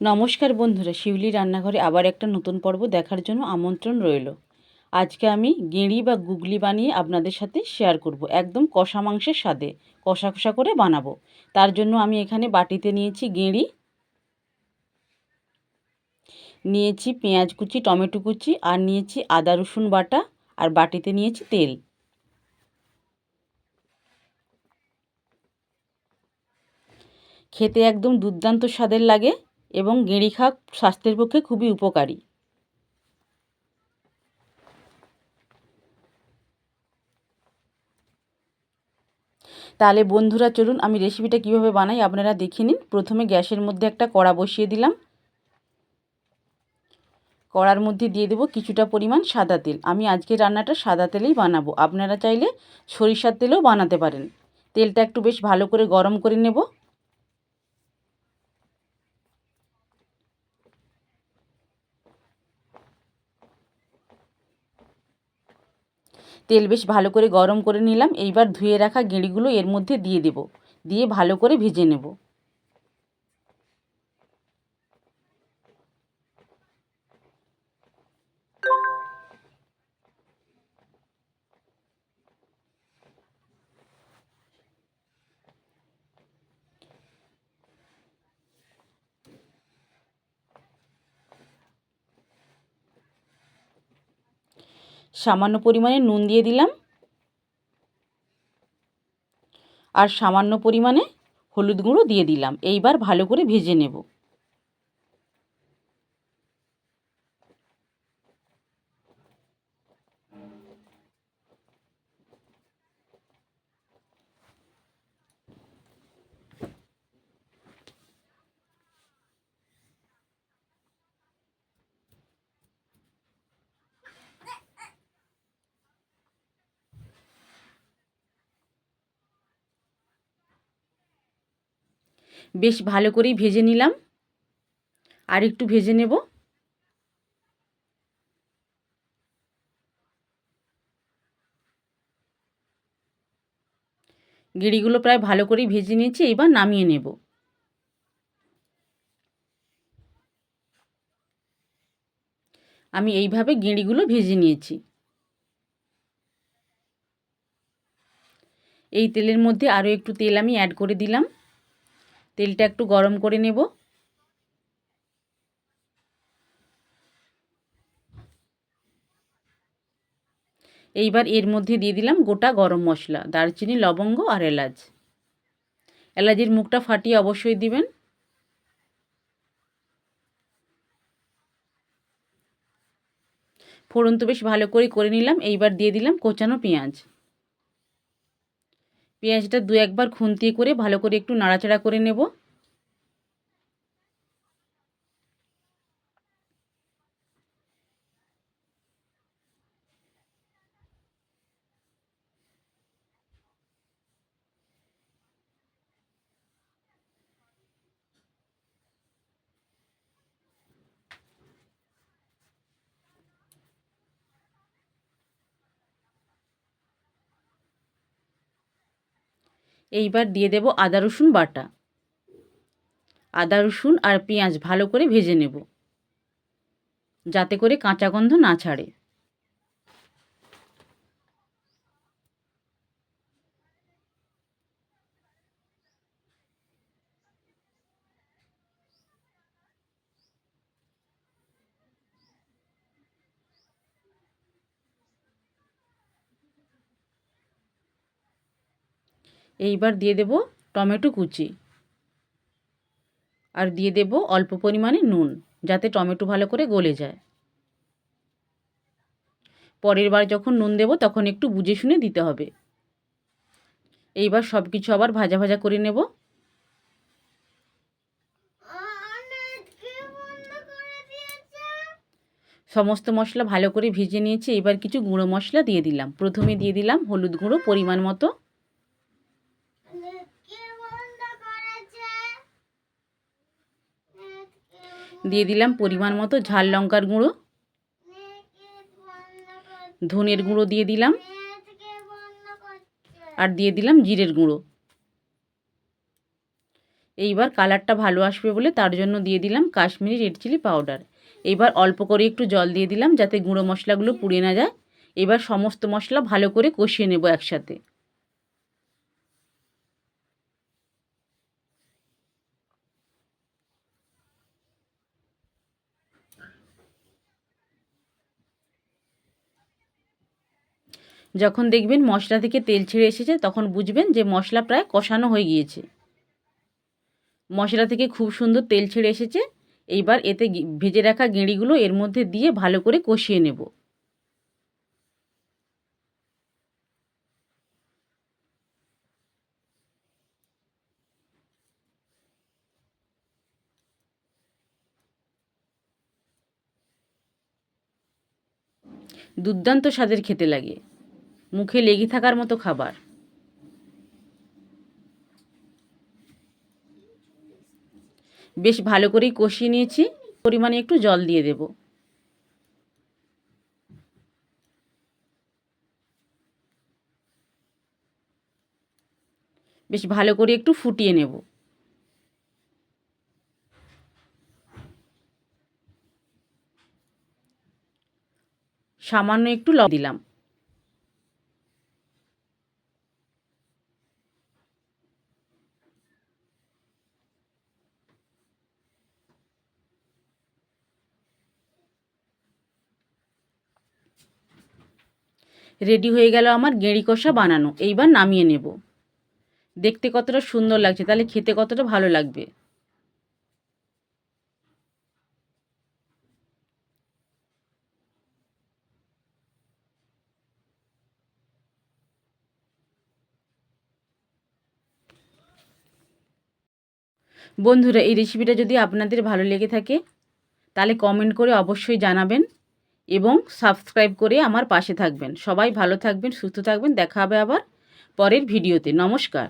নমস্কার বন্ধুরা, শিউলি রান্নাঘরে আবার একটা নতুন পর্ব দেখার জন্য আমন্ত্রণ রইল। আজকে আমি গেঁড়ি বা গুগলি বানিয়ে আপনাদের সাথে শেয়ার করব, একদম কষা মাংসের স্বাদে, কষা কষা করে বানাবো। তার জন্য আমি এখানে বাটিতে নিয়েছি গেঁড়ি, নিয়েছি পেঁয়াজ কুচি, টমেটো কুচি, আর নিয়েছি আদা রসুন বাটা, আর বাটিতে নিয়েছি তেল। খেতে একদম দুর্দান্ত স্বাদের লাগে। এবং গেঁড়ি শাক স্বাস্থ্যের পক্ষে খুবই উপকারী। তাহলে বন্ধুরা, চলুন আমি রেসিপিটা কীভাবে বানাই আপনারা দেখে নিন। প্রথমে গ্যাসের মধ্যে একটা কড়া বসিয়ে দিলাম। কড়ার মধ্যে দিয়ে দেবো কিছুটা পরিমাণ সাদা তেল। আমি আজকে রান্নাটা সাদা তেলেই বানাবো। আপনারা চাইলে সরিষার তেলেও বানাতে পারেন। তেলটা একটু বেশ ভালো করে গরম করে নেব। তেল বেশ ভালো করে গরম করে নিলাম। এইবার ধুয়ে রাখা গেঁড়িগুলো এর মধ্যে দিয়ে দেব। দিয়ে ভালো করে ভেজে নেব। সামান্য পরিমাণে নুন দিয়ে দিলাম। আর সামান্য পরিমাণে হলুদ গুঁড়ো দিয়ে দিলাম। এইবার ভালো করে ভেজে নেব। বেশ ভালো করেই ভেজে নিলাম। আর একটু ভেজে নেব। গিড়িগুলো প্রায় ভালো করেই ভেজে নিয়েছি, এবার নামিয়ে নেব। আমি এইভাবে গেঁড়িগুলো ভেজে নিয়েছি। এই তেলের মধ্যে আরও একটু তেল আমি অ্যাড করে দিলাম। তেলটা একটু গরম করে নেব। এইবার এর মধ্যে দিয়ে দিলাম গোটা গরম মশলা, দারচিনি, লবঙ্গ আর এলাচ। এলাচের মুখটা ফাটিয়ে অবশ্যই দিবেন। ফোড়ন তো বেশ ভালো করে করে নিলাম, এইবার দিয়ে দিলাম কোচানো পেঁয়াজ। পেঁয়াজটা দু একবার খুন্তি করে ভালো করে একটু নাড়াচাড়া করে নেব। এইবার দিয়ে দেব আদা, রসুন বাটা। আদা, রসুন আর পেঁয়াজ ভালো করে ভেজে নেব। যাতে করে কাঁচা গন্ধ না ছাড়ে। এইবার দিয়ে দেব টমেটো কুচি। আর দিয়ে দেব অল্প পরিমাণে নুন, যাতে টমেটো ভালো করে গলে যায়। পরের বার যখন নুন দেব, তখন একটু বুঝে শুনে দিতে হবে। এইবার সব কিছু আবার ভাজা ভাজা করে নেব। সমস্ত মশলা ভালো করে ভেজে নিয়েছি। এবার কিছু গুঁড়ো মশলা দিয়ে দিলাম। প্রথমে দিয়ে দিলাম হলুদ গুঁড়ো পরিমাণ মতো। দিয়ে দিলাম পরিমাণ মতো ঝাল লঙ্কার গুঁড়ো। ধনের গুঁড়ো দিয়ে দিলাম। আর দিয়ে দিলাম জিরের গুঁড়ো। এইবার কালারটা ভালো আসবে বলে তার জন্য দিয়ে দিলাম কাশ্মীরি রেড চিলি পাউডার। এবার অল্প করে একটু জল দিয়ে দিলাম যাতে গুঁড়ো মশলাগুলো পুড়ে না যায়। এবার সমস্ত মশলা ভালো করে কষিয়ে নেব একসাথে। যখন দেখবেন মশলা থেকে তেল ছেড়ে এসেছে, তখন বুঝবেন যে মশলা প্রায় কষানো হয়ে গিয়েছে। মশলা থেকে খুব সুন্দর তেল ছেড়ে এসেছে। এইবার এতে ভেজে রাখা গেঁড়িগুলো এর মধ্যে দিয়ে ভালো করে কষিয়ে নেব। দুর্দান্ত স্বাদের খেতে লাগে। মুখে লেগে থাকার মতো খাবার। বেশ ভালো করেই কষিয়ে নিয়েছি, পরিমাণে একটু জল দিয়ে দেব। বেশ ভালো করে একটু ফুটিয়ে নেব। সামান্য একটু লবণ দিলাম। রেডি হয়ে গেল আমার গেঁড়ি কষা বানানো। এইবার নামিয়ে নেব। দেখতে কতটা সুন্দর লাগছে, তাহলে খেতে কতটা ভালো লাগবে। বন্ধুরা, এই রেসিপিটা যদি আপনাদের ভালো লেগে থাকে, তাহলে কমেন্ট করে অবশ্যই জানাবেন। এবং সাবস্ক্রাইব করে আমার পাশে থাকবেন। সবাই ভালো থাকবেন, সুস্থ থাকবেন। দেখা হবে আবার পরের ভিডিওতে নমস্কার।